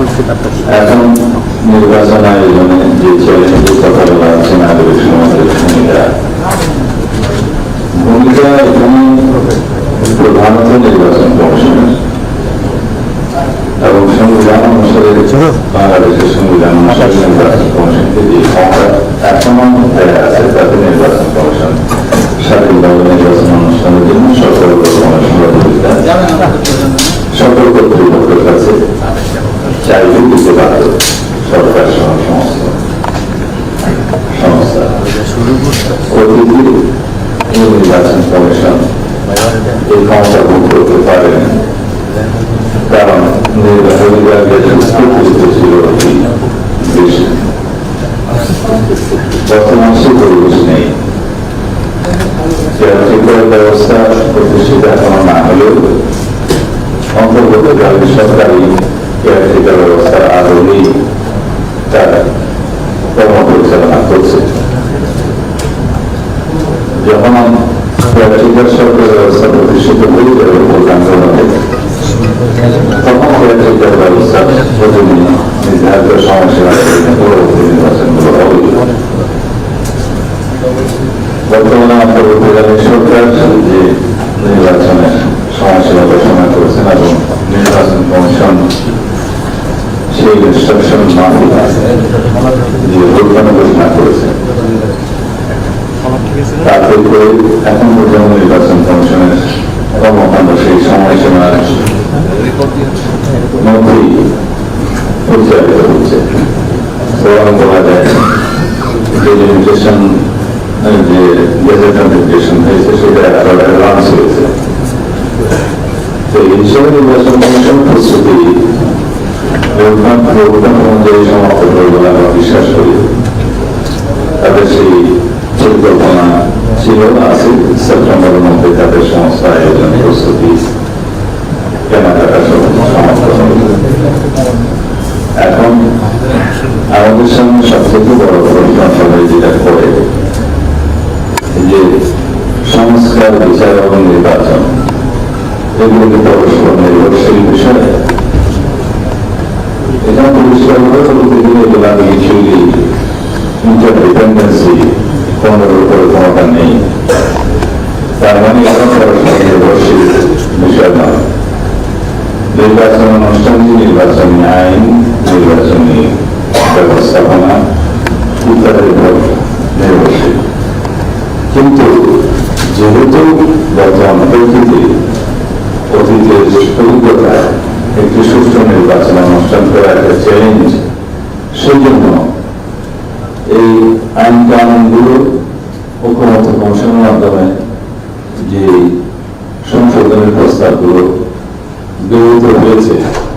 এখন নির্বাচন আয়োজনে যে চ্যালেঞ্জের কথা বলা হচ্ছে নাগরিক সমাজের ভূমিকা। ভূমিকা এখানে প্রধানত নির্বাচন কমিশনের। এবং সংবিধান অনুসারে বাংলাদেশের সংবিধান অনুসারে নির্বাচন কমিশনকে যে ক্ষমতা এখনও আছে তাতে নির্বাচন কমিশন সঠিকভাবে নির্বাচন অনুষ্ঠানের জন্য সকল রকমের সহযোগিতা সকল কর্তৃপক্ষের কাছে চাইলে দিতে পারত সরকার সহ সংস্থা সংস্থা অতিথি এই নির্বাচন কমিশন এই ক্ষমতা ভোগ করতে পারেন কারণ নির্বাচন বিভাগের স্বীকৃত ছিল অতি বেশি বর্তমান সে পরিবেশ নেই কেয়ারটেকার ব্যবস্থা প্রতিষ্ঠিত এখনও না হলেও অন্তর্বর্তীকালীন সরকারি কেয়ারটেকার ব্যবস্থার আদরেই তারা কর্ম পরিচালনা করছে যখন কেয়ারটেকার সরকার ব্যবস্থা প্রতিষ্ঠিত হয়ে যাবে ভোট আন্দোলনে তখন কেয়ারটেকার ব্যবস্থা অধীনে নির্ধারিত সমস্যা পরবর্তী নির্বাচনগুলো হবে বর্তমানে অন্তর্বর্তীকালীন সরকার যে নির্বাচনের সময়সীমা ঘোষণা করেছেন এবং নির্বাচন কমিশন সেই ইনস্ট্রাকশন মাফিক যে ভোটদান ঘোষণা করেছেন তাতে করে এখন পর্যন্ত নির্বাচন কমিশনের কর্মকাণ্ড সেই সময়সীমার মধ্যেই পরিচালিত হচ্ছে। বরং বলা যায় যে লিমিটেশন যে গেজেট নোটিফিকেশন হয়েছে, সেটা একেবারে লঞ্চ হয়েছে। তো এই হিসেবে নির্বাচন কমিশন প্রস্তুতি রোডম্যাপ রোডম্যাপ অনুযায়ী সমাপ্ত করবে বলে আমরা বিশ্বাস করি তাদের সেই পরিকল্পনা ছিল আছে সেপ্টেম্বরের মধ্যে তাদের সমস্ত আয়োজন প্রস্তুতি কেনাকাটা সব সমাপ্ত এখন আমাদের সামনে সবথেকে বড় আসলে যেটা করে যে সংস্কার, বিচার এবং নির্বাচন। এগুলো কি পরস্পর নির্ভরশীল বিষয়। এটা পরিষ্কার করে বলতে গেলে এগুলো মিউচুয়ালি ইন্টারডিপেন্ডেন্সি কোনোর উপরে ক্ষমতা নেই তার মানে এটা পরস্পর নির্ভরশীল বিষয় নয় নির্বাচন অনুষ্ঠানটি নির্বাচনী আইন নির্বাচনী ব্যবস্থাপনা ইত্যাদির উপর নির্ভরশীল কিন্তু যেহেতু বর্তমান পরিস্থিতি অতীতের অভিজ্ঞতা একটি সুষ্ঠু নির্বাচন অনুষ্ঠান করা একটা চ্যালেঞ্জ সেই জন্য এই আইন কানুনগুলো ঐক্যমত কমিশনের মাধ্যমে যে সংশোধনের প্রস্তাবগুলো গৃহীত হয়েছে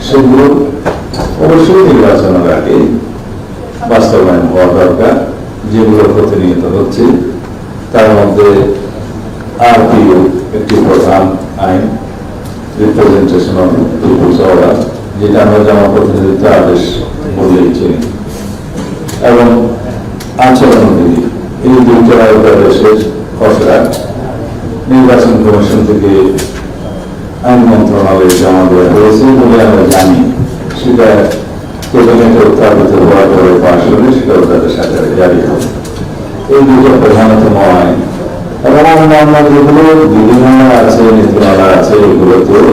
সেগুলো অবশ্যই নির্বাচনের আগে বাস্তবায়ন হওয়া দরকার যেগুলো প্রতিনিয়ত হচ্ছে তার মধ্যে আরপিও একটি প্রধান আইন নির্বাচন কমিশন থেকে আইন মন্ত্রণালয়ে জমা দেওয়া হয়েছে বলে আমরা জানি। সেটা ক্যাবিনেটে উত্থাপিত হওয়ার পরে পাশ হলে সেটাও তাদের সাথে জারি হবে। এই দুটো প্রধানতম আইন। এবং অন্যান্য যেগুলো বিধিমালা আছে, নীতিমালা আছে এগুলোতেও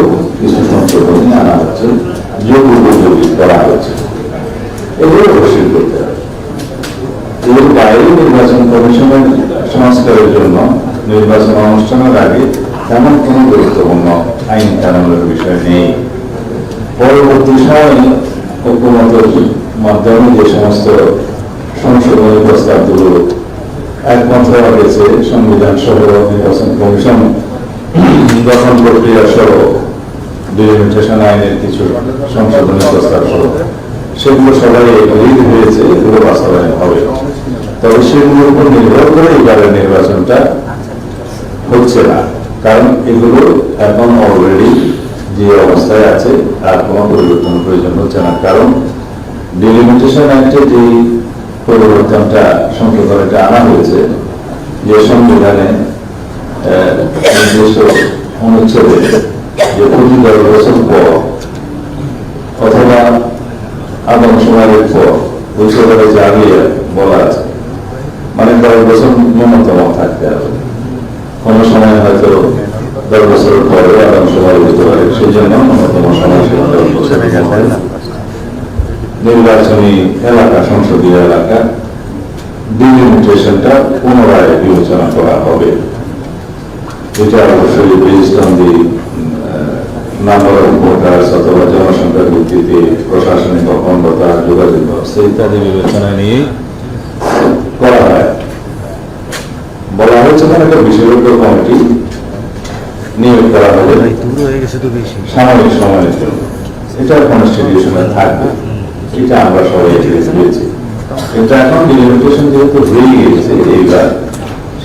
নির্বাচন কমিশনের সংস্কারের জন্য নির্বাচন অনুষ্ঠানের আগে তেমন কোনো গুরুত্বপূর্ণ আইন কানুনের বিষয় নেই পরবর্তী সময়ে মাধ্যমে যে সমস্ত সংশোধনী প্রস্তাবগুলো একমাত্র গেছে সংবিধান সহ নির্বাচন কমিশন গঠন প্রক্রিয়া সহ ডিলিমিটেশন আইনের কিছু সংশোধনী প্রস্তাব সহ সেগুলো সবাই এগ্রিড হয়েছে, এগুলো বাস্তবায়ন হবে। তবে সেগুলোর উপর নির্ভর করে এবারে নির্বাচনটা হচ্ছে না। কারণ এগুলো এখন অলরেডি যে অবস্থায় আছে আর কোনো পরিবর্তন প্রয়োজন হচ্ছে না। কারণ ডিলিমিটেশন অ্যাক্টে যে পরিবর্তনটা সংশোধনটা আনা হয়েছে, যে সংবিধানে নির্দিষ্ট অনুচ্ছেদে যে প্রতি মানে এলাকা সংসদীয় এলাকা ডিলিমিটেশনটা পুনরায় বিবেচনা করা হবে এটা অবশ্যই নাম্বার অফ ভোটার্স অথবা জনসংখ্যার ভিত্তিতে প্রশাসনিক অখণ্ডতা যোগাযোগ ব্যবস্থা ইত্যাদি বিবেচনা নিয়ে করা হয়। বলা হয়েছে মানে একটা বিশেষজ্ঞ কমিটি নিয়োগ করা হবে দূর গেছে তো বেশি। সাময়িক সময়ের জন্য এটা কনস্টিটিউশনে থাকবে। এটা আমরা সবাই করেছি কিন্তু এখন ডিলিমিটেশন যেহেতু হয়ে গিয়েছে এইবার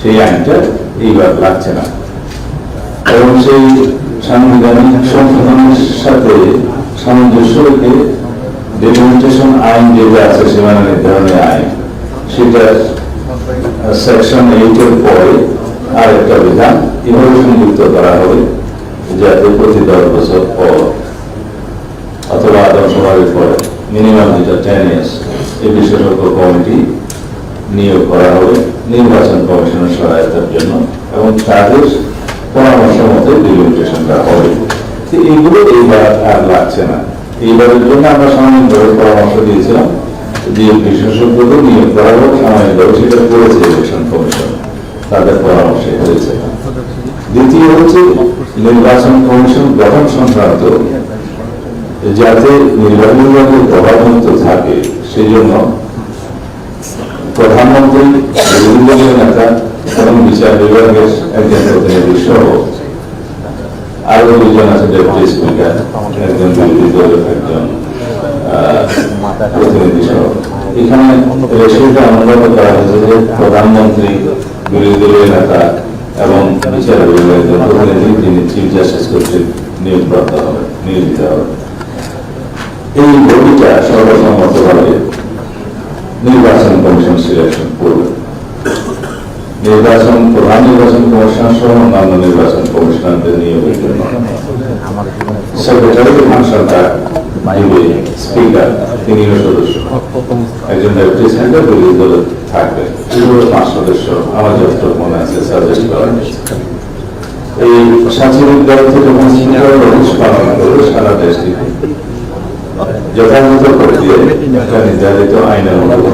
সেই আইনটা এইবার লাগছে না। এবং সেই সাংবিধানিক সংশোধনের সাথে সামঞ্জস্য রেখে ডেলিমিটেশন আইন যেটা আছে সীমানা নির্ধারণের আইন, সেটা সেকশন এইটের পরে আর একটা বিধান এভাবে সংযুক্ত করা হবে যাতে প্রতি দশ বছর পর অথবা আদম পরে মিনিমাম যেটা টেন ইয়ার্স এই বিশেষজ্ঞ কমিটি নিয়োগ করা হবে, নির্বাচন কমিশনের সহায়তার জন্য এবং তাদের পরামর্শ মতে ডিলিমিটেশনটা হবে তো এইগুলো এইবার আর লাগছে না। এইবারের জন্য আমরা সাময়িকভাবে পরামর্শ দিয়েছিলাম। যে বিশেষজ্ঞদের নিয়োগ করা হোক সাময়িকভাবে সেটা করেছে ইলেকশন কমিশন তাদের পরামর্শে হয়েছে। দ্বিতীয় হচ্ছে নির্বাচন কমিশন গঠন সংক্রান্ত। যাতে নির্বাচন বিভাগের প্রভাবমুক্ত থাকে, সেই জন্য প্রধানমন্ত্রী নেতা এবং বিচার বিভাগের একজন প্রতিনিধি সহ আরও দুজন আছে ডেপুটি স্পিকার একজন বিরোধী দলের একজন প্রতিনিধি সহ এখানে রেশিওটা অনুগত করা হয়েছে যে প্রধানমন্ত্রী বিরোধী দলীয় নেতা এবং বিচার বিভাগের একজন প্রতিনিধি যিনি চিফ জাস্টিস কর্তৃক নিয়োগপ্রাপ্ত হবে নিয়োজিত হবে এই বডিটা সর্বসম্মতভাবে নির্বাচন কমিশন সিলেকশন করবে নির্বাচন, প্রধান নির্বাচন কমিশন সহ অন্যান্য নির্বাচন কমিশনারদের নিয়োগের জন্য সেক্রেটারি ফাংশনটা দিবে স্পিকার তিনিও সদস্য। একজন ডেপুটি স্পিকার বিরোধী দলে থাকবে। পাঁচ সদস্য। আমার যত মনে আছে সাজেস্ট করা এই সাংস্কৃতিক দল থেকে স্পিকার অফিস পালন করবে সারা দেশটি যথাযথ প্রক্রিয়ায় একটা নির্ধারিত আইনের মতো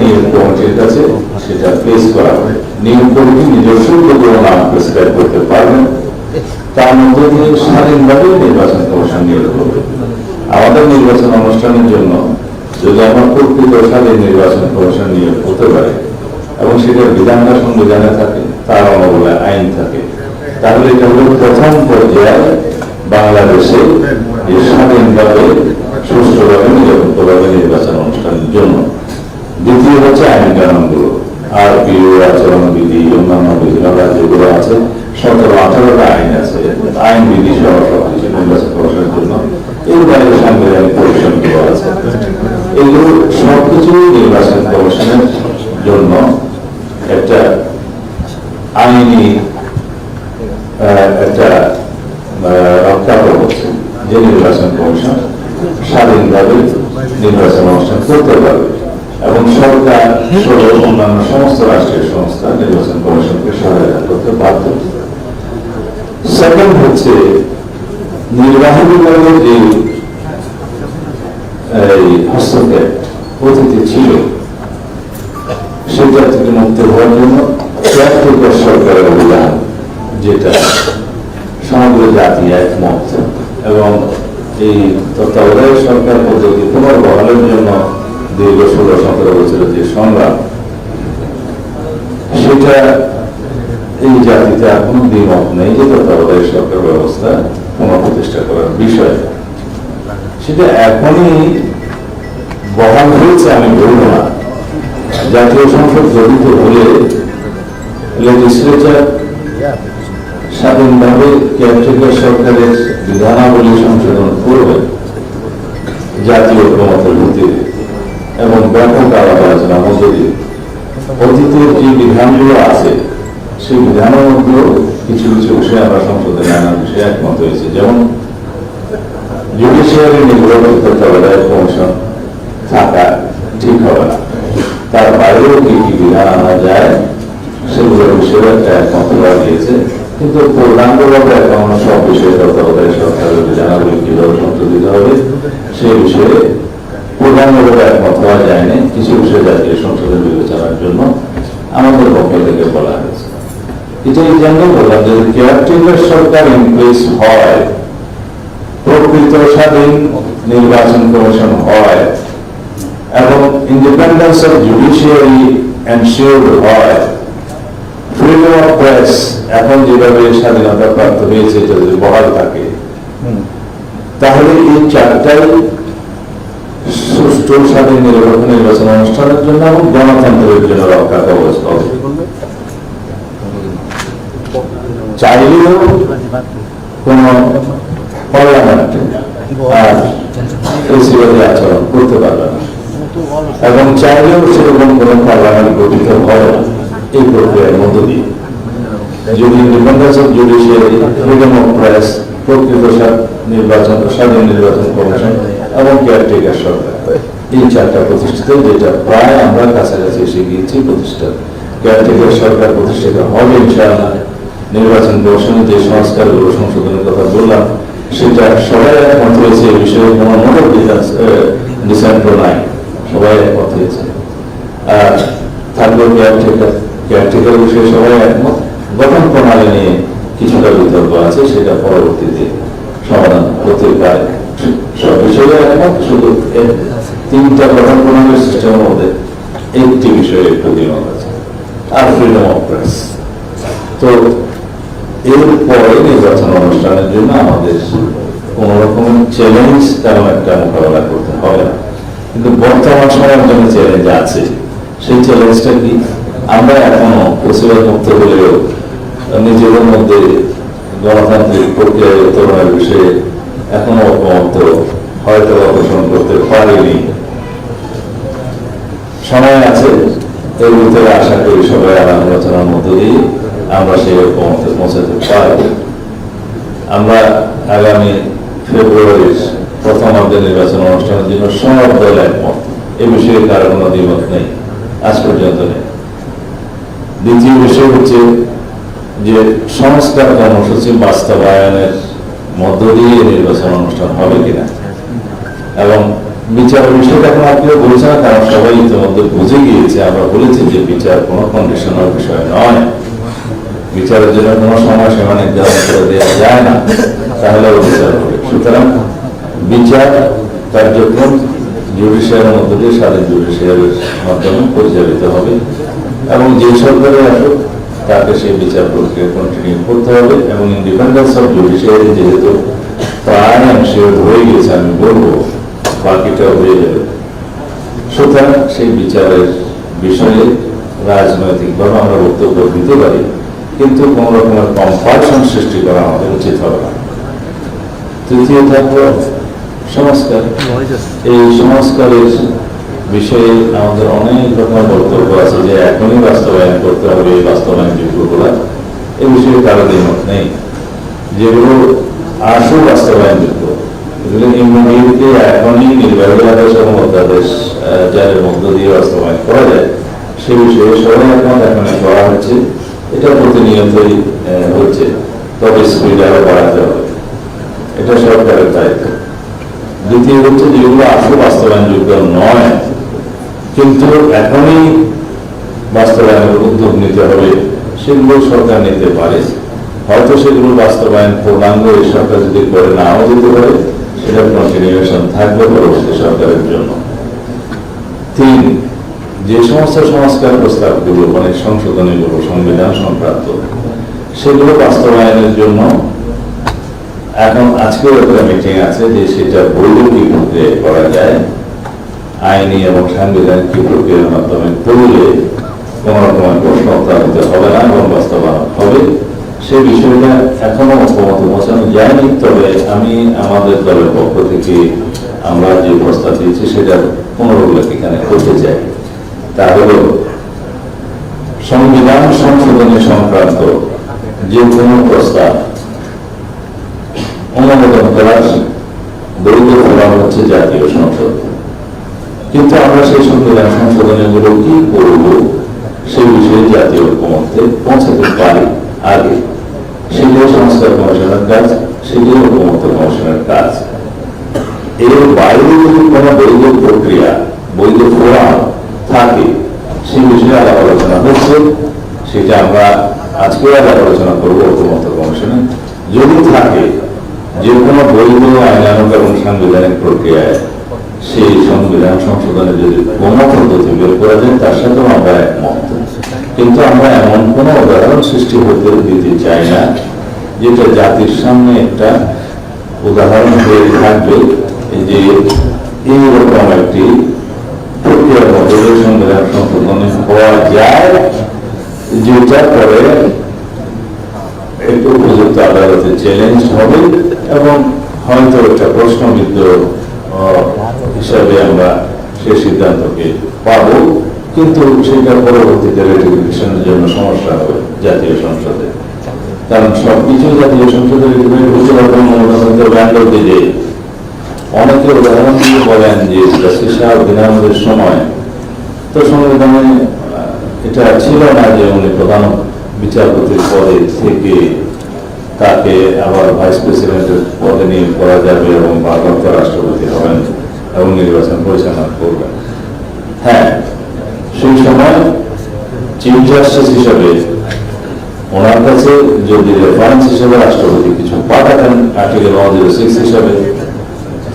নিয়োগ কমিটির কাছে সেটা পেশ করা হবে। নিয়োগ কমিটি নিজস্ব কোনো নাম প্রেসক্রাইব করতে পারবেন? তার মধ্যে দিয়ে স্বাধীনভাবে নির্বাচন কমিশন নিয়োগ করবে আমাদের নির্বাচন অনুষ্ঠানের জন্য যদি আমার প্রকৃত স্বাধীন নির্বাচন কমিশন নিয়োগ হতে পারে এবং সেটার বিধানটা সংবিধানে থাকে, তার অনুগুলো আইন থাকে, তাহলে এটা হলো প্রথম পর্যায়ে বাংলাদেশে স্বাধীনভাবে সুষ্ঠুভাবে নিরপেক্ষভাবে নির্বাচন অনুষ্ঠানের জন্য। দ্বিতীয় হচ্ছে আইন কানুনগুলো আর বিও আচরণবিধি অন্যান্য বিধিমালা যেগুলো আছে, সতেরো, আঠারোটা আইন আছে। আইন বিধি সহ সব কিছু নির্বাচন করার জন্য। এই বাইরে সাংবিধানিক পরিষদগুলো আছে এগুলো সবকিছুই নির্বাচন কমিশনের জন্য একটা আইনি আহ, একটা আহ, রক্ষা হচ্ছে যে নির্বাচন কমিশন স্বাধীনভাবে নির্বাচন অনুষ্ঠান করতে পারবে এবং সরকার সহ অন্যান্য সমস্ত রাষ্ট্রীয় সংস্থা নির্বাচন কমিশনকে সহায়তা করতে বাধ্য সেকেন্ড হচ্ছে নির্বাহী বিভাগের যে এই হস্তক্ষেপ অতীতে ছিল সেটা থেকে মুক্ত হওয়ার জন্য ব্যক্তিগত সরকারের অভিযান যেটা সমগ্র জাতি একমত এবং এই তত্ত্বাবধায়ক সরকার পদ্ধতি পুনর্বহালের জন্য দীর্ঘ ষোলো সতেরো বছরের যে সংগ্রাম সেটা এই জাতিতে এখনও দ্বিমত নেই যে তত্ত্বাবধায়ক সরকার ব্যবস্থা পুনঃপ্রতিষ্ঠা করার বিষয়। সেটা এখনই বহাল হয়েছে আমি বলব না। জাতীয় সংসদ গঠিত হলে লেজিসলেচার স্বাধীনভাবে কেয়ারটেকার সরকারের বিধানাবলী সংশোধন করবে জাতীয় ঐক্যমতের ভিত্তিতে এবং ব্যাপক আলাপ আলোচনা মধ্যে অতীতের যে বিধানগুলো আছে সেই বিধানের মধ্যেও কিছু কিছু বিষয়ে আমরা সংসদে নানা বিষয়ে একমত হয়েছে। যেমন জুডিশিয়ারি নির্বাচিত তত্ত্বাবধায়ক কমিশন থাকা ঠিক হবে না। তার বাইরেও কি কি বিধান আনা যায়, সেগুলোর বিষয়ে একটা একমত হওয়া গিয়েছে। কিন্তু পূর্ণাঙ্গভাবে এখন সব বিষয়ে তত্ত্বাবধায়ক সরকারের বিধানাবলী কীভাবে সংশোধিত হবে, সেই বিষয়ে পূর্ণাঙ্গভাবে একমত হওয়া যায়নি। কিছু বিষয় জাতীয় সংসদের বিবেচনার জন্য আমাদের পক্ষ থেকে বলা হয়েছে। এটা এই জন্য বললাম যে কেয়ারটেকার সরকার ইনপ্লেস হয় প্রকৃত স্বাধীন নির্বাচন কমিশন হয় এবং ইন্ডিপেন্ডেন্স অফ জুডিশিয়ারি এনশিওর হয় ফ্রিডম অফ প্রেস এখন যেভাবে স্বাধীনতা প্রাপ্ত হয়েছে এটা যদি বহাল থাকে তাহলে এই চারটাই সুষ্ঠু স্বাধীন নির্বাচন অনুষ্ঠানের জন্য এবং গণতন্ত্রের জন্য রক্ষা কবচ হবে। চাইলেও কোন আর আচরণ করতে পারবে না। এবং চাইলেও সেরকম গঠিত না এই প্রক্রিয়ার মধ্য দিয়ে। যদি জুডিশিয়ারি ফ্রিডম অফ প্রেস প্রকৃত নির্বাচন, স্বাধীন নির্বাচন কমিশন এবং কেয়ারটেকার সরকার, এই চারটা প্রতিষ্ঠিত, যেটা প্রায় আমরা কাছাকাছি এসে গিয়েছি প্রতিষ্ঠা কেয়ারটেকার সরকার প্রতিষ্ঠিত হবে ইনশাআল্লাহ। নির্বাচন কমিশনের যে সংস্কারগুলো সংশোধনের কথা বললাম, সেটা সবাই একমত হয়েছে এই বিষয়ে কোনো মোটর নাই। সবাই একমত হয়েছে। আর থাকবে কেয়ারটেকার কেয়ারটেকার বিষয়ে সবাই একমত। গঠন প্রণালী নিয়ে কিছুটা বিতর্ক আছে, সেটা পরবর্তীতে সমাধান হতে পারে। সব বিষয়ে একমত, শুধু তিনটা গঠন প্রণালীর সিস্টেমের মধ্যে একটি বিষয়ে একটু আছে। আর ফ্রিডম অফ প্রেস তো এরপরে নির্বাচন অনুষ্ঠানের জন্য আমাদের কোন রকম চ্যালেঞ্জ তেমন একটা মোকাবেলা করতে হবে না। কিন্তু বর্তমান সময়ের জন্য চ্যালেঞ্জ আছে। সেই চ্যালেঞ্জটা কি? আমরা এখনও প্রতিবাদ মুক্ত হলেও নিজেদের মধ্যে গণতান্ত্রিক প্রক্রিয়ায় উত্তরণের বিষয়ে এখনও ঐকমত্য হয়তো পোষণ করতে পারিনি। সময় আছে, এর ভিতরে আশা করি সবাই আলাপ আলোচনার মধ্য দিয়ে আমরা সেই ঐকমত্যে পৌঁছাতে পারব আমরা আগামী ফেব্রুয়ারির প্রথম অর্ধে নির্বাচন অনুষ্ঠানের জন্য সব দল একমত এ বিষয়ে কারও কোনো দ্বিমত নেই। আজ পর্যন্ত নেই। দ্বিতীয় বিষয় হচ্ছে যে সংস্কার কর্মসূচি বাস্তবায়নের মধ্য দিয়ে নির্বাচন অনুষ্ঠান হবে কিনা। এবং বিচার বিষয়টা এখন আর কেউ বলছে না, কারণ সবাই ইতিমধ্যে বুঝে গিয়েছে, আমরা বলেছি যে বিচার কোনো কন্ডিশনাল বিষয় নয়। বিচারের জন্য কোনো সময় সীমা নির্ধারণ করে দেওয়া যায় না। তাহলে বিচার হবে। সুতরাং বিচার কার্যক্রম জুডিশিয়ারের মধ্য দিয়ে স্বাধীন জুডিশিয়ারের মাধ্যমে পরিচালিত হবে এবং যে সরকারে আসুক, তাকে সেই বিচার প্রক্রিয়া কন্টিনিউ করতে হবে এবং ইন্ডিপেন্ডেন্স অফ জুডিশিয়ারি যেহেতু প্রায় অংশীয় হয়ে গেছে, আমি বলব, বাকিটা হয়ে যাবে। সুতরাং সেই বিচারের বিষয়ে রাজনৈতিকভাবে আমরা বক্তব্য দিতে পারি। কিন্তু কোন রকমের কম্পালশন সৃষ্টি করা আমাদের উচিত হবে না। তৃতীয় থাকবে সংস্কার। এই সংস্কারের বিষয়ে আমাদের অনেক রকমের বক্তব্য আছে যে এখনই বাস্তবায়ন করতে হবে, এই বাস্তবায়ন যোগ্যগুলা এই বিষয়ে কারও দ্বিমত নেই। যেগুলো আসল বাস্তবায়ন যোগ্য এগুলো ইমিডিয়েটলি এখনই নির্বাহী আদেশ এবং অধ্যাদেশ যাদের মধ্য দিয়ে বাস্তবায়ন করা যায়, সে বিষয়ে সবাই এখন এখন করা হচ্ছে। এটা প্রতিনিয়তই হচ্ছে তবে স্পিড আরও বাড়াতে হবে। এটা সরকারের দায়িত্ব। দ্বিতীয় হচ্ছে যেগুলো আসল বাস্তবায়নযোগ্য নয়, কিন্তু এখনই বাস্তবায়নের উদ্যোগ নিতে হবে, সেগুলো সরকার নিতে পারে। হয়তো সেগুলো বাস্তবায়ন পূর্ণাঙ্গ এই সরকার যদি করে নাও যেতে পারে, সেটার কন্টিনিউশন থাকবে পরবর্তী সরকারের জন্য। তিন যে সমস্ত সংস্কার প্রস্তাবগুলো মানে সংশোধনীগুলো সংবিধান সংক্রান্ত, সেগুলো বাস্তবায়নের জন্য এখন আজকেও একটা মিটিং আছে যে সেটা বৈদ্যুতিক প্রক্রিয়ায় করা যায়, আইনি এবং সাংবিধানিক প্রক্রিয়ার মাধ্যমে করলে কোন রকমের প্রশ্ন উত্থাপিত হবে না এবং বাস্তবায়ন হবে। সে বিষয়টা এখনও ঐক্যমত পৌঁছানো যায়নি তবে আমি আমাদের দলের পক্ষ থেকে আমরা যে প্রস্তাব দিয়েছি সেটা পুনরুল্লেখ এখানে করতে চাই। তা হলো, সংবিধান সংশোধনী সংক্রান্ত যে কোনো প্রস্তাব অনুমোদন করার বৈধ ফোরাম হচ্ছে জাতীয় সংসদ। কিন্তু আমরা সেই সংবিধান সংশোধনীগুলো কি করব? সেই বিষয়ে জাতীয় ঐক্যমত্যে পৌঁছাতে পারি আগে। সেটাই সংস্কার কমিশনের কাজ সেটাই ঐক্যমত্য কমিশনের কাজ। এর বাইরে যদি কোনো বৈধ প্রক্রিয়া, বৈধ ফোরাম থাকে সেই বিষয়ে আলাপ আলোচনা হচ্ছে, সেটা আমরা আজকে আলাপ আলোচনা করব ঐক্যমত্য কমিশনে। যদি থাকে যে কোনো বৈধ আইনানুক এবং সাংবিধানিক প্রক্রিয়ায় সেই সংবিধান সংশোধনে যদি কোনো পদ্ধতি বের করা যায়, তার সাথেও আমরা একমত। কিন্তু আমরা এমন কোনো উদাহরণ সৃষ্টি হতে দিতে চাই না, যেটা জাতির সামনে একটা উদাহরণ হয়ে থাকবে যে এইরকম একটি মধ্যে দিয়ে সংবিধান সংশোধনে হওয়া যায় যেটা পরে একটু উপযুক্ত আদালতে চ্যালেঞ্জ হবে এবং হয়তো একটা প্রশ্নবিদ্ধ হিসাবে আমরা সেই সিদ্ধান্তকে পাব কিন্তু সেটা পরবর্তীতে রেটিফিকেশনের জন্য সমস্যা হবে জাতীয় সংসদে কারণ সবকিছু জাতীয় সংসদে রেটিফাইড হতে পারবে অনেকে উদাহরণ দিয়ে বলেন যে জাস্টিস শাহাবুদ্দিন সময়, তো সংবিধানে এটা ছিল না যে উনি প্রধান বিচারপতির পদে থেকে তাকে আবার ভাইস প্রেসিডেন্টের পদে নিয়োগ করা যাবে এবং ভারপ্রাপ্ত রাষ্ট্রপতি হবেন এবং নির্বাচন পরিচালনা করবেন। হ্যাঁ সেই সময় চিফ জাস্টিস হিসাবে ওনার কাছে যদি রেফারেন্স হিসেবে রাষ্ট্রপতি কিছু পাঠাতেন আর্টিকেল ওয়ান জিরো সিক্স হিসাবে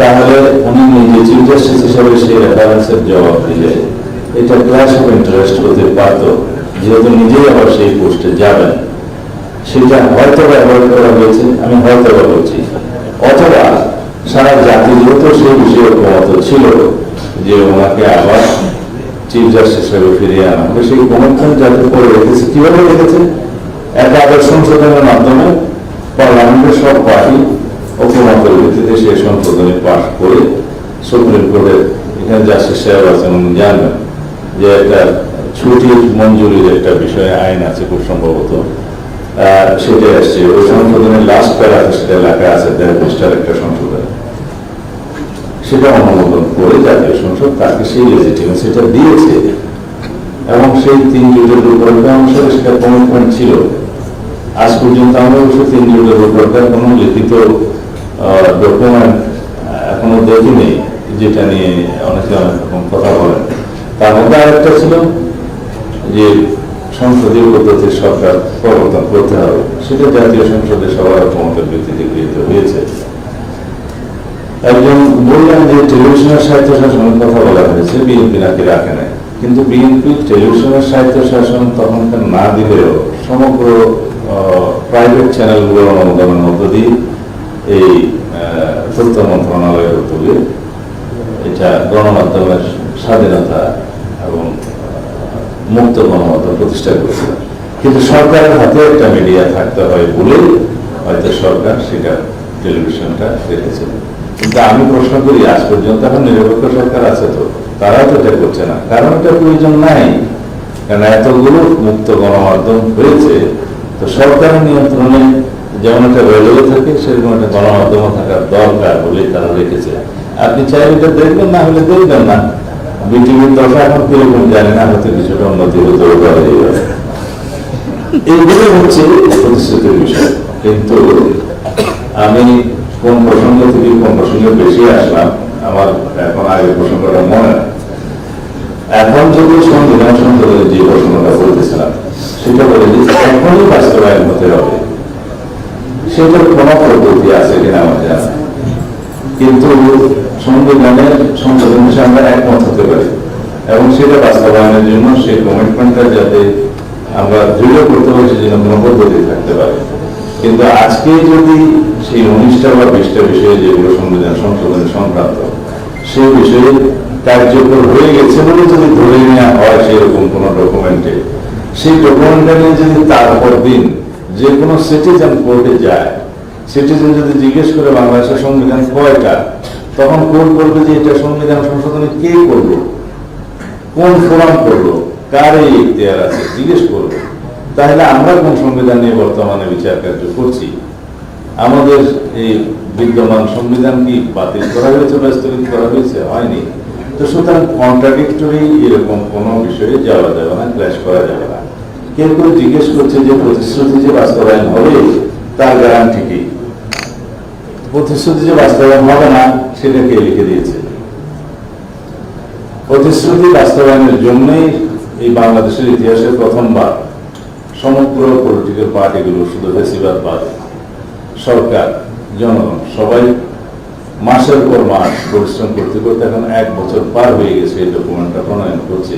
তাহলে উনি নিজে চিফ জাস্টিস হিসাবে সেই রেফারেন্সের জবাব দিলে এটা ক্লাস অফ ইন্টারেস্ট হতে পারত, যেহেতু নিজেই আবার সেই পোস্টে যাবেন। সেটা হয়তো ব্যবহার করা হয়েছে, আমি হয়তো বলছি। অথবা সারা জাতি যেহেতু সেই বিষয়ে ঐক্যমত ছিল যে ওনাকে আবার চিফ জাস্টিস হিসেবে ফিরিয়ে আনা হবে, সেই কমিশন যাতে করে রেখেছে, কীভাবে রেখেছে? একাদশ সংশোধনের মাধ্যমে পার্লামেন্টের সব পার্টি ঐক্যমতের ভিত্তিতে সেই সংশোধনী পাশ করে সুপ্রিম কোর্টের এখানে জাস্টিস সাহেব জানবেন যে একটা ছুটির মঞ্জুরির একটা বিষয়ে আইন আছে খুব সম্ভবত। সেটা এসছে। ওই সংশোধনের লাস্ট প্যারাতে সেটা লেখা আছে, দেড় পৃষ্ঠার একটা সংশোধন সেটা অনুমোদন করে জাতীয় সংসদ তাকে সেই লেজিটিমেসিটা দিয়েছে। এবং সেই তিন জোটের রূপরেখা অনুসারে সেটা কমিটমেন্ট ছিল। আজ পর্যন্ত আমরা অবশ্য তিন জোটের রূপরেখার কোনো লিখিত ডকুমেন্ট এখনও দেখিনি যেটা নিয়ে অনেকে অনেক রকম কথা বলেন। তার মধ্যে আরেকটা ছিল যে সংসদীয় পদ্ধতির সরকার প্রবর্তন করতে হবে। সেটা জাতীয় সংসদে সবার ক্ষমতার ভিত্তিতে গৃহীত হয়েছে। একজন বললেন যে টেলিভিশনের সাহিত্য শাসনের কথা বলা হয়েছে, বিএনপি নাকি রাখে নাই। কিন্তু বিএনপি টেলিভিশনের সাহিত্য শাসন তখনকার না দিলেও সমগ্র প্রাইভেট চ্যানেলগুলোর অনুমোদনের মধ্য দিয়ে এই তথ্য মন্ত্রণালয়ের উদ্যোগে এটা গণমাধ্যমের স্বাধীনতা এবং মুক্ত গণমাধ্যম প্রতিষ্ঠা করেছিল কিন্তু সরকারের হাতে একটা মিডিয়া থাকতে হয় বলে হয়তো সরকার সেটা টেলিভিশনটা রেখেছিল কিন্তু আমি প্রশ্ন করি, আজ পর্যন্ত এখন নিরপেক্ষ সরকার আছে তো তারা তো এটা করছে না। কারণ এটা প্রয়োজন নাই। কারণ এতগুলো মুক্ত গণমাধ্যম হয়েছে, তো সরকারের নিয়ন্ত্রণে যেমন একটা রেলওয়ে থাকে, সেরকম একটা গণমাধ্যম থাকার দরকার বলে তারা রেখেছে। আপনি চাইলে এটা দেখবেন, না হলে দেখবেন না। বিটিভির দশা এখন কীরকম জানি না, হয়তো কিছুটা উন্নতি হতেও পারে। এইগুলো হচ্ছে প্রতিশ্রুতির বিষয়। কিন্তু আমি কোন প্রসঙ্গ থেকে কোন প্রসঙ্গে বেশি আসলাম, আমার এখন আগে প্রসঙ্গটা মনে। এখন যদি সংবিধান সংসদের যে প্রসঙ্গটা বলতেছিলাম, সেটা বলে যে এখনই বাস্তবায়ন হতে হবে। সেটার কোনো পদ্ধতি আছে কিনা জানা নেই। কিন্তু সংবিধানের সংশোধন হিসেবে আমরা একমত হতে পারি এবং সেটা বাস্তবায়নের জন্য সেই কমিটমেন্টটা যাতে আমরা দৃঢ় করতে পারি সেজন্য কোনো পদ্ধতি থাকতে পারে কিন্তু আজকে যদি সেই উনিশটা বা বিশটা বিষয়ে যেগুলো সংবিধান সংশোধন সংক্রান্ত, সেই বিষয়ে কার্যকর হয়ে গেছে বলে যদি ধরে নেওয়া হয় সেরকম কোনো ডকুমেন্টে সেই ডকুমেন্টটা নিয়ে যদি তারপর দিন যে কোনো সিটিজেন কোর্টে যায় সিটিজেন যদি জিজ্ঞেস করে বাংলাদেশের সংবিধান কয়টা, তখন কোর্ট বলবে যে এটা সংবিধান সংশোধনে কে করল কোন ফোরাম করল কার এই ইখতিয়ার আছে? জিজ্ঞেস করবে। তাহলে আমরা কোন সংবিধান নিয়ে বর্তমানে বিচার কার্য করছি? আমাদের এই বিদ্যমান সংবিধান কি বাতিল করা হয়েছে বা স্থগিত করা হয়েছে? হয়নি। তো সুতরাং কন্ট্রাডিক্টরি এরকম কোনো বিষয়ে যাওয়া যাবে না ক্লাস করা যাবে না। কেউ কেউ জিজ্ঞেস করছে যে প্রতিশ্রুতি যে বাস্তবায়ন হবে, তার গ্যারান্টি কি? প্রতিশ্রুতি যে বাস্তবায়ন হবে না লিখে দিয়েছে? প্রতিশ্রুতি বাস্তবায়নের জন্যই এই বাংলাদেশের ইতিহাসে প্রথমবার সমগ্র পলিটিক্যাল পার্টিগুলো শুধু বাদ সরকার, জনগণ, সবাই মাসের পর মাস পরিশ্রম করতে করতে এখন এক বছর পার হয়ে গেছে এই ডকুমেন্টটা প্রণয়ন করছে।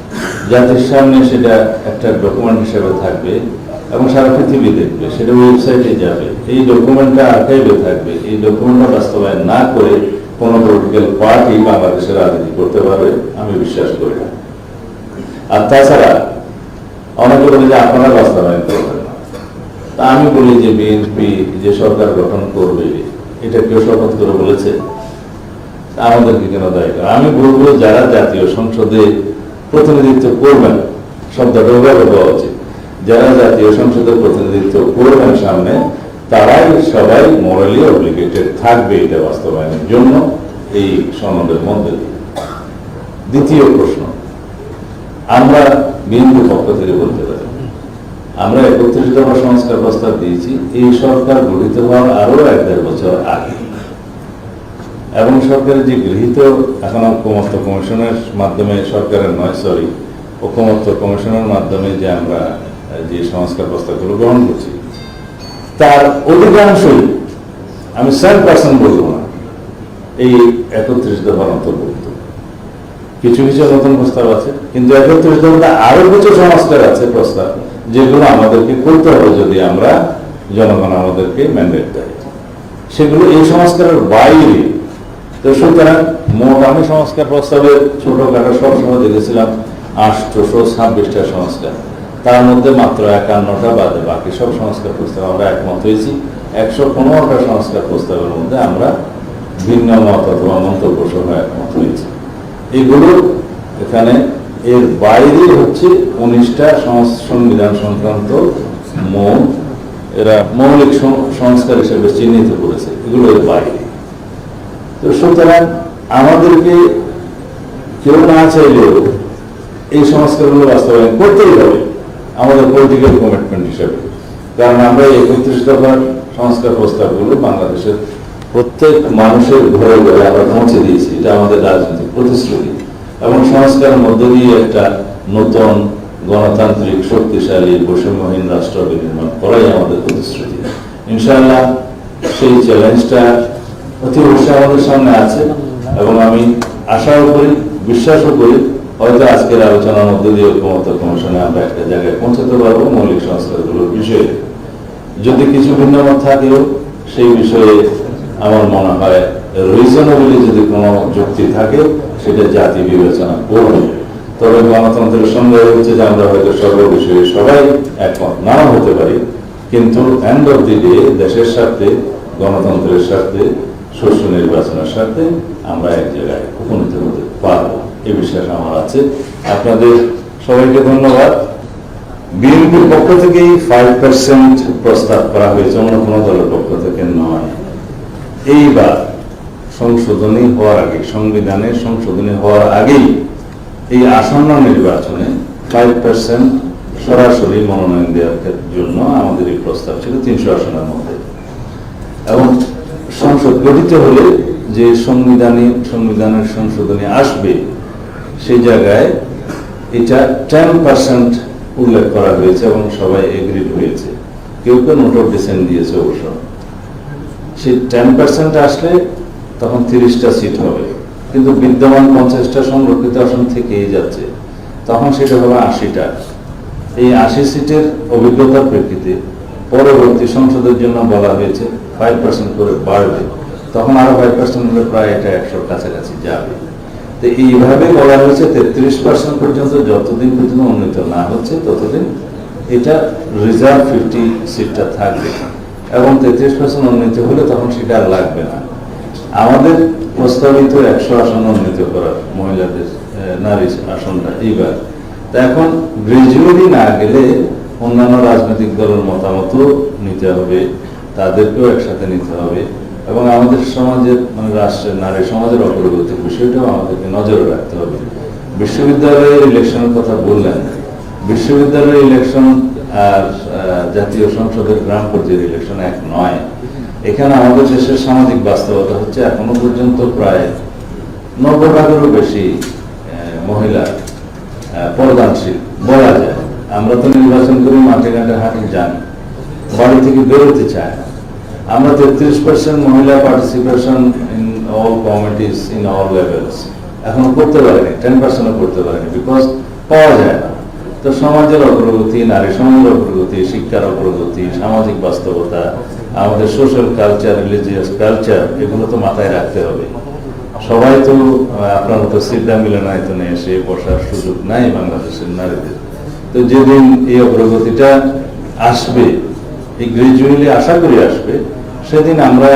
জাতির সামনে সেটা একটা ডকুমেন্ট হিসেবে থাকবে এবং সারা পৃথিবী দেখবে, সেটা ওয়েবসাইটে যাবে। এই ডকুমেন্টটা আর্কাইভে থাকবে। এই ডকুমেন্টটা বাস্তবায়ন না করে কোনো পলিটিক্যাল পার্টি বাংলাদেশে রাজনীতি করতে পারবে, আমি বিশ্বাস করি না। আর তাছাড়া, অনেকে বলে যে আপনারা বাস্তবায়ন করবেন না। তা আমি বলি যে বিএনপি যে সরকার গঠন করবে, এটা কেউ শপথ করে বলেছে? আমাদেরকে কেন দায়ী করে? আমি বলব যারা জাতীয় সংসদে প্রতিনিধিত্ব করবেন শব্দটা ওভাবে দেওয়া উচিত যারা জাতীয় সংসদের প্রতিনিধিত্ব করবেন সামনে, তারাই সবাই মোরালি অব্লিগেটেড থাকবে এটা বাস্তবায়নের জন্য এই সনদের মধ্যে দিয়ে। দ্বিতীয় প্রশ্ন, আমরা বিএনপি পক্ষ থেকে বলতে পারি, আমরা একত্রিশ দফা সংস্কার প্রস্তাব দিয়েছি, এই সরকার গঠিত হওয়ার আরও এক দেড় বছর আগে এবং সরকারের যে গৃহীত এখন ঐক্যমত্য কমিশনের মাধ্যমে সরকারের নয় সরি ঐক্যমত্য কমিশনের মাধ্যমে যে আমরা যে সংস্কার প্রস্তাবগুলো গ্রহণ করছি, তার অধিকাংশই আমি সেভেন পার্সেন্ট বলব না, এই একত্রিশ দফার অন্তর্ভুক্ত। কিছু কিছু নতুন প্রস্তাব আছে, কিন্তু একত্রিশ দফাতে আরও কিছু সংস্কার আছে প্রস্তাব, যেগুলো আমাদেরকে করতে হবে যদি আমরা জনগণ আমাদেরকে ম্যান্ডেট দেয়। সেগুলো এই সংস্কারের বাইরে তো সুতরাং মোট সংস্কার প্রস্তাবে ছোটখাটো সবসময় দেখেছিলাম আটশোশো ছাব্বিশটা সংস্কার। তার মধ্যে মাত্র একান্নটা বাদে বাকি সব সংস্কার প্রস্তাব আমরা একমত হয়েছি। একশো পনেরোটা সংস্কার প্রস্তাবের মধ্যে আমরা ভিন্ন মত অথবা মন্তব্য সহ একমত হয়েছি। এগুলো এখানে এর বাইরে হচ্ছে উনিশটা সংবিধান সংক্রান্ত মৌ এরা মৌলিক সংস্কার হিসেবে চিহ্নিত করেছে। এগুলো এর বাইরে। তো সুতরাং আমাদেরকে কেউ না চাইলেও এই সংস্কারগুলো বাস্তবায়ন করতেই হবে আমাদের পলিটিক্যাল কমিটমেন্ট হিসেবে। কারণ আমরা একত্রিশ দফার সংস্কার প্রস্তাবগুলো বাংলাদেশের প্রত্যেক মানুষের ঘরে ঘরে আমরা পৌঁছে দিয়েছি। এটা আমাদের রাজনৈতিক প্রতিশ্রুতি। এবং সংস্কারের মধ্য দিয়ে একটা নতুন গণতান্ত্রিক শক্তিশালী বৈষম্যহীন রাষ্ট্র বিনির্মাণ করাই আমাদের প্রতিশ্রুতি। ইনশাআল্লাহ সেই চ্যালেঞ্জটা অতি অবশ্যই আমাদের সামনে আছে এবং আমি আশাও করি, বিশ্বাসও করি, হয়তো আজকের আলোচনার মধ্যে দিয়ে ঐক্যমত্য কমিশনে আমরা একটা জায়গায় পৌঁছাতে পারব মৌলিক সংস্কারগুলোর বিষয়ে। যদি কিছু ভিন্নমত থাকেও সেই বিষয়ে আমার মনে হয় রিজনেবলি যদি কোনো যুক্তি থাকে, সেটা জাতি বিবেচনা করবে তবে গণতন্ত্রের সঙ্গে হচ্ছে যে আমরা হয়তো সর্ব বিষয়ে সবাই একমত নাও হতে পারি, কিন্তু এন্ড অফ দি ডে দেশের স্বার্থে, গণতন্ত্রের স্বার্থে শস্য নির্বাচনের সাথে আমরা এক জায়গায় উপনীত হতে পারব। এ বিশ্বাস আমার আছে। আপনাদের সবাইকে ধন্যবাদ। বিএনপির পক্ষ থেকেই ফাইভ পার্সেন্ট প্রস্তাব করা হয়েছে, অন্য কোনো দলের পক্ষ থেকে নয়। এইবার সংশোধনী হওয়ার আগে সংবিধানের সংশোধনী হওয়ার আগেই এই আসন্ন নির্বাচনে ফাইভ পার্সেন্ট সরাসরি মনোনয়ন দেওয়ার জন্য আমাদের এই প্রস্তাব ছিল তিনশো আসনের মধ্যে। এবং সংসদ গঠিত হলে যে সংবিধানে, সংবিধানের সংশোধনী আসবে, সেই জায়গায় এটা টেন পার্সেন্ট উল্লেখ করা হয়েছে এবং সবাই এগ্রিড হয়েছে। কেউ কেউ নোট অফ ডিসেন্ট দিয়েছে অবশ্য। সেই টেন পার্সেন্ট আসলে তখন তিরিশটা সিট হবে। কিন্তু বিদ্যমান পঞ্চাশটা সংরক্ষিত আসন থেকেই যাচ্ছে। তখন সেটা হলো আশিটা। এই আশি সিটের অভিজ্ঞতার প্রেক্ষিতে পরবর্তী সংসদের জন্য বলা হয়েছে ফাইভ পার্সেন্ট করে বাড়বে। তখন আরও ফাইভ পার্সেন্ট হলে প্রায় এটা একশোর কাছাকাছি যাবে। তো এইভাবে বলা হয়েছে তেত্রিশ পার্সেন্ট পর্যন্ত যতদিন পর্যন্ত উন্নীত না হচ্ছে, ততদিন এটা রিজার্ভ ফিফটি সিটটা থাকবে। এবং তেত্রিশ পার্সেন্ট উন্নীত হলে তখন সেটা আর লাগবে না। আমাদের প্রস্তাবিত একশো আসন উন্নীত করার মহিলাদের নারী আসনটা এইবার। তা এখন গ্রাজুয়ালি না গেলে অন্যান্য রাজনৈতিক দলের মতামত নিতে হবে তাদেরকেও একসাথে নিতে হবে এবং আমাদের সমাজের মানে রাষ্ট্রের নারী সমাজের অগ্রগতির বিষয়টাও আমাদেরকে নজরে রাখতে হবে। বিশ্ববিদ্যালয়ের ইলেকশনের কথা বললেন বিশ্ববিদ্যালয়ের ইলেকশন আর জাতীয় সংসদের গ্রাম পর্যায়ের ইলেকশন এক নয়। এখানে আমাদের দেশের সামাজিক বাস্তবতা হচ্ছে এখনও পর্যন্ত প্রায় নব্বই ভাগেরও বেশি মহিলা আহ, পর্দানশীল বলা যায়। আমরা তো নির্বাচন করি, মাঠে ঘাটে হাঁটে যান। বাড়ি থেকে বেরোতে চায় আমরা তেত্রিশ পার্সেন্ট মহিলা participation in all committees in all levels এখন করতে পারেনি টেন পার্সেন্টও করতে পারেনি বিকজ পাওয়া যায় না। তো সমাজের অগ্রগতি, নারী সমাজের অগ্রগতি, শিক্ষার অগ্রগতি, সামাজিক বাস্তবতা, আমাদের সোশ্যাল কালচার রিলিজিয়াস কালচার এগুলো তো মাথায় রাখতে হবে। সবাই তো আপনার মতো সিদ্ধা মিলনায়তনে এসে বসার সুযোগ নাই বাংলাদেশের নারীদের। তো যেদিন এই অগ্রগতিটা আসবে, এই গ্রাজুয়ালি আশা করি আসবে, সেদিন আমরা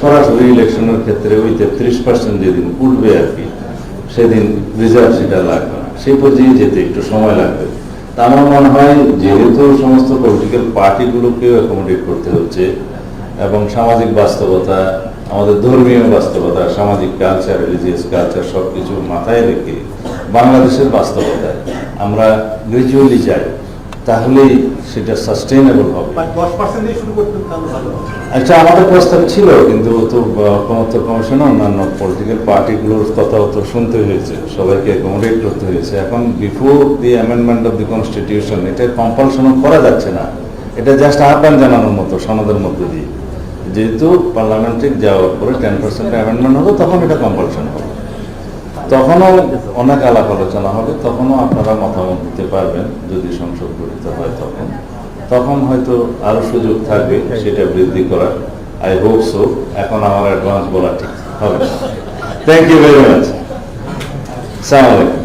সরাসরি ইলেকশনের ক্ষেত্রে ওই তেত্রিশ পার্সেন্ট যেদিন উঠবে আর কি, সেদিন রিজার্ভ সেটা লাগবে না। সেই পর্যায়ে যেতে একটু সময় লাগবে। তা আমার মনে হয় যেহেতু সমস্ত পলিটিক্যাল পার্টিগুলোকেও অ্যাকোমোডেট করতে হচ্ছে, এবং সামাজিক বাস্তবতা, আমাদের ধর্মীয় বাস্তবতা, সামাজিক কালচার রিলিজিয়াস কালচার সব কিছু মাথায় রেখে বাংলাদেশের বাস্তবতায় আমরা গ্রাজুয়ালি যাই তাহলেই সেটা সাস্টেইনেবল হবে। আচ্ছা আমাদের প্রস্তাব ছিল কিন্তু তো ক্ষমতা কমিশন অন্যান্য পলিটিক্যাল পার্টিগুলোর কথাও তো শুনতে হয়েছে সবাইকে অ্যাকোমোডেট করতে হয়েছে। এখন before the amendment of the constitution এটা কম্পালশন করা যাচ্ছে না। এটা জাস্ট আহ্বান জানানোর মতো সনদের মধ্যে দিয়ে। যেহেতু পার্লামেন্টে যাওয়ার পরে টেন পার্সেন্ট অ্যামেন্ডমেন্ট হলো তখন এটা কম্পালশন হবে। তখনও অনেক আলাপ আলোচনা হবে, তখনও আপনারা মতামত দিতে পারবেন, যদি সংসদ গঠিত হয় তখন। তখন হয়তো আরও সুযোগ থাকবে সেটা বৃদ্ধি করার। আই হোপ সো এখন আমার অ্যাডভান্স বলা ঠিক হবে থ্যাংক ইউ ভেরি মাচ সালাম আলাইকুম